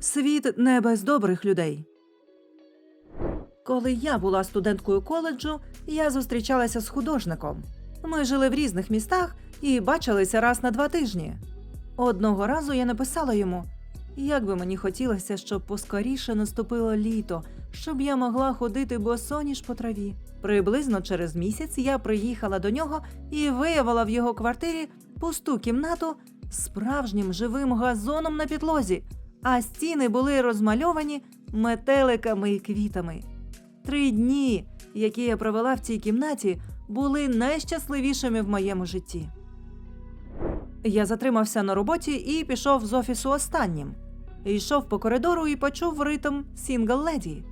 Світ не без добрих людей. Коли я була студенткою коледжу, я зустрічалася з художником. Ми жили в різних містах і бачилися раз на два тижні. Одного разу я написала йому: як би мені хотілося, щоб поскоріше наступило літо, щоб я могла ходити босоніж по траві. Приблизно через місяць я приїхала до нього і виявила в його квартирі пусту кімнату справжнім живим газоном на підлозі, а стіни були розмальовані метеликами і квітами. Три дні, які я провела в цій кімнаті, були найщасливішими в моєму житті. Я затримався на роботі і пішов з офісу останнім. Йшов по коридору і почув ритм Сінгл Леді.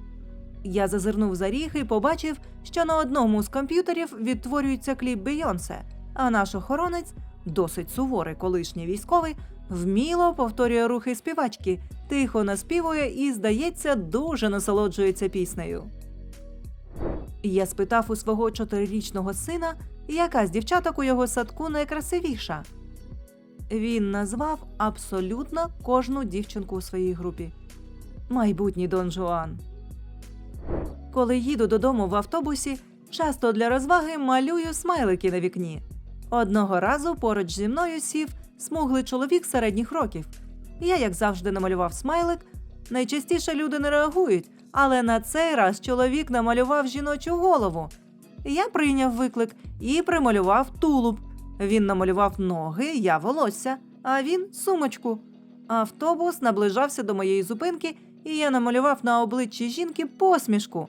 Я зазирнув за ріг і побачив, що на одному з комп'ютерів відтворюється кліп Бейонсе, а наш охоронець, досить суворий колишній військовий, вміло повторює рухи співачки, тихо наспівує і, здається, дуже насолоджується піснею. Я спитав у свого чотирирічного сина, яка з дівчаток у його садку найкрасивіша. Він назвав абсолютно кожну дівчинку у своїй групі. Майбутній Дон Жуан. Коли їду додому в автобусі, часто для розваги малюю смайлики на вікні. Одного разу поруч зі мною сів смуглий чоловік середніх років. Я, як завжди, намалював смайлик. Найчастіше люди не реагують, але на цей раз чоловік намалював жіночу голову. Я прийняв виклик і прималював тулуб. Він намалював ноги, я волосся, а він сумочку. Автобус наближався до моєї зупинки, і я намалював на обличчі жінки посмішку.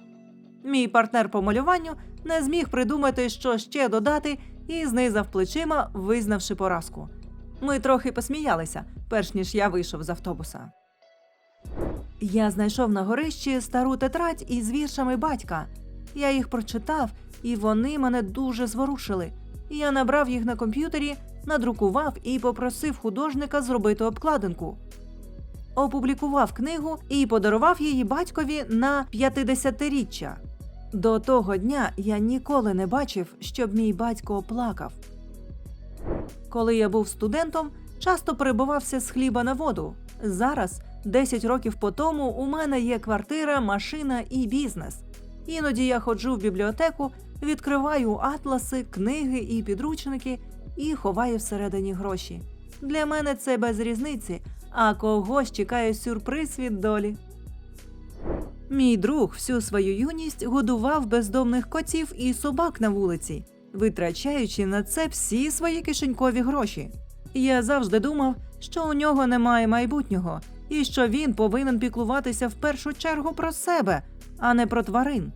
Мій партнер по малюванню не зміг придумати, що ще додати, і знизав плечима, визнавши поразку. Ми трохи посміялися, перш ніж я вийшов з автобуса. Я знайшов на горищі стару тетрадь із віршами батька. Я їх прочитав, і вони мене дуже зворушили. Я набрав їх на комп'ютері, надрукував і попросив художника зробити обкладинку. Опублікував книгу і подарував її батькові на 50-річчя. До того дня я ніколи не бачив, щоб мій батько плакав. Коли я був студентом, часто перебувався з хліба на воду. Зараз, 10 років по тому, у мене є квартира, машина і бізнес. Іноді я ходжу в бібліотеку, відкриваю атласи, книги і підручники і ховаю всередині гроші. Для мене це без різниці, а когось чекає сюрприз від долі. Мій друг всю свою юність годував бездомних котів і собак на вулиці, витрачаючи на це всі свої кишенькові гроші. Я завжди думав, що у нього немає майбутнього, і що він повинен піклуватися в першу чергу про себе, а не про тварин.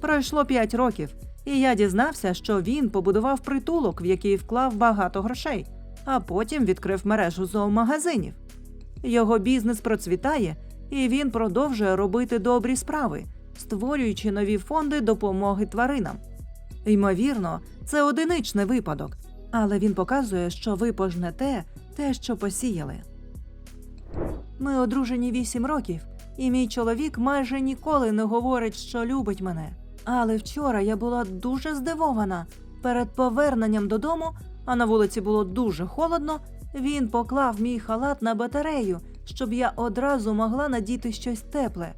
Пройшло п'ять років, і я дізнався, що він побудував притулок, в який вклав багато грошей, а потім відкрив мережу зоомагазинів. Його бізнес процвітає, і він продовжує робити добрі справи, створюючи нові фонди допомоги тваринам. Ймовірно, це одиничний випадок, але він показує, що ви пожнете те, що посіяли. Ми одружені вісім років, і мій чоловік майже ніколи не говорить, що любить мене. Але вчора я була дуже здивована. Перед поверненням додому, а на вулиці було дуже холодно, він поклав мій халат на батарею, щоб я одразу могла надіти щось тепле.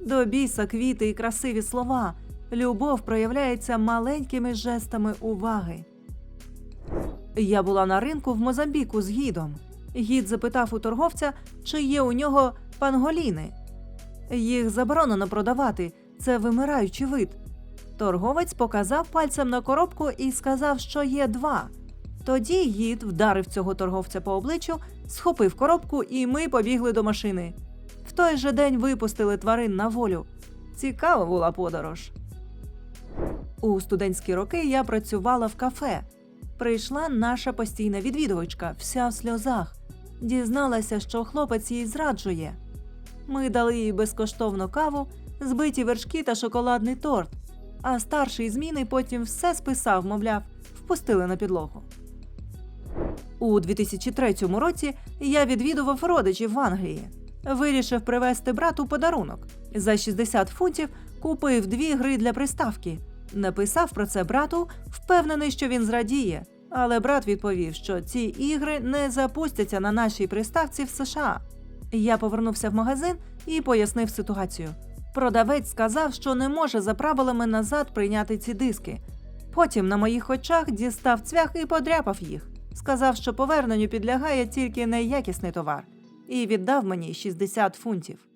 До біса квіти і красиві слова. Любов проявляється маленькими жестами уваги. Я була на ринку в Мозамбіку з гідом. Гід запитав у торговця, чи є у нього панголіни. Їх заборонено продавати, це вимираючий вид. Торговець показав пальцем на коробку і сказав, що є два. Тоді гід вдарив цього торговця по обличчю, схопив коробку, і ми побігли до машини. В той же день випустили тварин на волю. Цікава була подорож. У студентські роки я працювала в кафе. Прийшла наша постійна відвідувачка, вся в сльозах. Дізналася, що хлопець їй зраджує. Ми дали їй безкоштовну каву, збиті вершки та шоколадний торт. А старший зміни потім все списав, мовляв, впустили на підлогу. У 2003 році я відвідував родичів в Англії. Вирішив привезти брату подарунок. За 60 фунтів купив дві гри для приставки. Написав про це брату, впевнений, що він зрадіє. Але брат відповів, що ці ігри не запустяться на нашій приставці в США. Я повернувся в магазин і пояснив ситуацію. Продавець сказав, що не може за правилами назад прийняти ці диски. Потім на моїх очах дістав цвях і подряпав їх. Сказав, що поверненню підлягає тільки неякісний товар, і віддав мені 60 фунтів.